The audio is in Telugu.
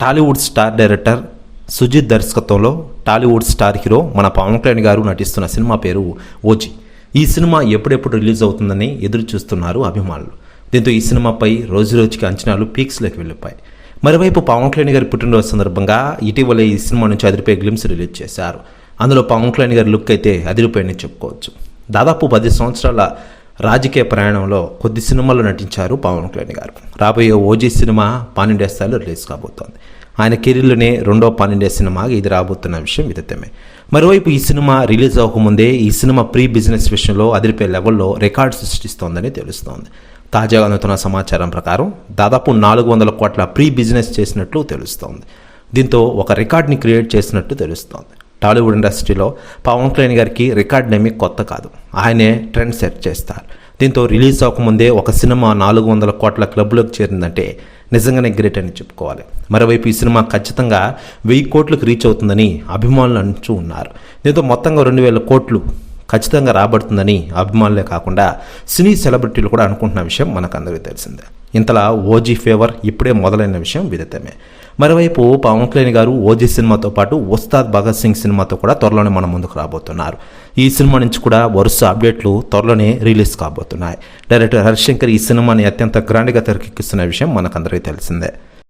టాలీవుడ్ స్టార్ డైరెక్టర్ సుజిత్ దర్శకత్వంలో టాలీవుడ్ స్టార్ హీరో మన పవన్ కళ్యాణ్ గారు నటిస్తున్న సినిమా పేరు ఓజీ. ఈ సినిమా ఎప్పుడెప్పుడు రిలీజ్ అవుతుందని ఎదురు చూస్తున్నారు అభిమానులు. దీంతో ఈ సినిమాపై రోజు రోజుకి అంచనాలు పీక్స్లోకి వెళ్ళిపోయాయి. మరోవైపు పవన్ కళ్యాణ్ గారి పుట్టినరోజు సందర్భంగా ఇటీవలే ఈ సినిమా నుంచి అదిరిపోయే గ్లిమ్స్ రిలీజ్ చేశారు. అందులో పవన్ కళ్యాణ్ గారి లుక్ అయితే అదిరిపోయిందని చెప్పుకోవచ్చు. దాదాపు పది సంవత్సరాల రాజకీయ ప్రయాణంలో కొద్ది సినిమాల్లో నటించారు పవన్ కళ్యాణ్ గారు. రాబోయే ఓజీ సినిమా పాన్ స్థాయిలో రిలీజ్ కాబోతోంది. ఆయన కెరీర్లోనే రెండో పాన్ సినిమా ఇది రాబోతున్న విషయం విదితమే మరోవైపు ఈ సినిమా రిలీజ్ అవ్వకముందే ఈ సినిమా ప్రీ బిజినెస్ విషయంలో అదిరిపోయే లెవెల్లో రికార్డు సృష్టిస్తోందని తెలుస్తోంది. తాజాగా అందుతున్న సమాచారం ప్రకారం దాదాపు నాలుగు వందల కోట్ల ప్రీ బిజినెస్ చేసినట్లు తెలుస్తోంది. దీంతో ఒక రికార్డ్ని క్రియేట్ చేసినట్టు తెలుస్తోంది. టాలీవుడ్ ఇండస్ట్రీలో పవన్ కళ్యాణ్ గారికి రికార్డ్ నేమి కొత్త కాదు. ఆయనే ట్రెండ్ సెట్ చేస్తారు. దీంతో రిలీజ్ అవ్వకముందే ఒక సినిమా నాలుగు వందల కోట్ల క్లబ్లోకి చేరిందంటే నిజంగానే గ్రేట్ అని చెప్పుకోవాలి. మరోవైపు ఈ సినిమా ఖచ్చితంగా వెయ్యి కోట్లకు రీచ్ అవుతుందని అభిమానులు అంటూ ఉన్నారు. దీంతో మొత్తంగా రెండు వేల కోట్లు ఖచ్చితంగా రాబడుతుందని అభిమానులే కాకుండా సినీ సెలబ్రిటీలు కూడా అనుకుంటున్న విషయం మనకందరికీ తెలిసిందే. ఇంతలా ఓజీ ఫేవర్ ఇప్పుడే మొదలైన విషయం విదితమే. మరోవైపు పవన్ కళ్యాణ్ గారు ఓజీ సినిమాతో పాటు ఉస్తాద్ భగత్ సింగ్ సినిమాతో కూడా త్వరలోనే మన ముందుకు రాబోతున్నారు. ఈ సినిమా నుంచి కూడా వరుస అప్డేట్లు త్వరలోనే రిలీజ్ కాబోతున్నాయి. డైరెక్టర్ హరిశంకర్ ఈ సినిమాని అత్యంత గ్రాండ్గా తెరకెక్కిస్తున్న విషయం మనకందరికీ తెలిసిందే.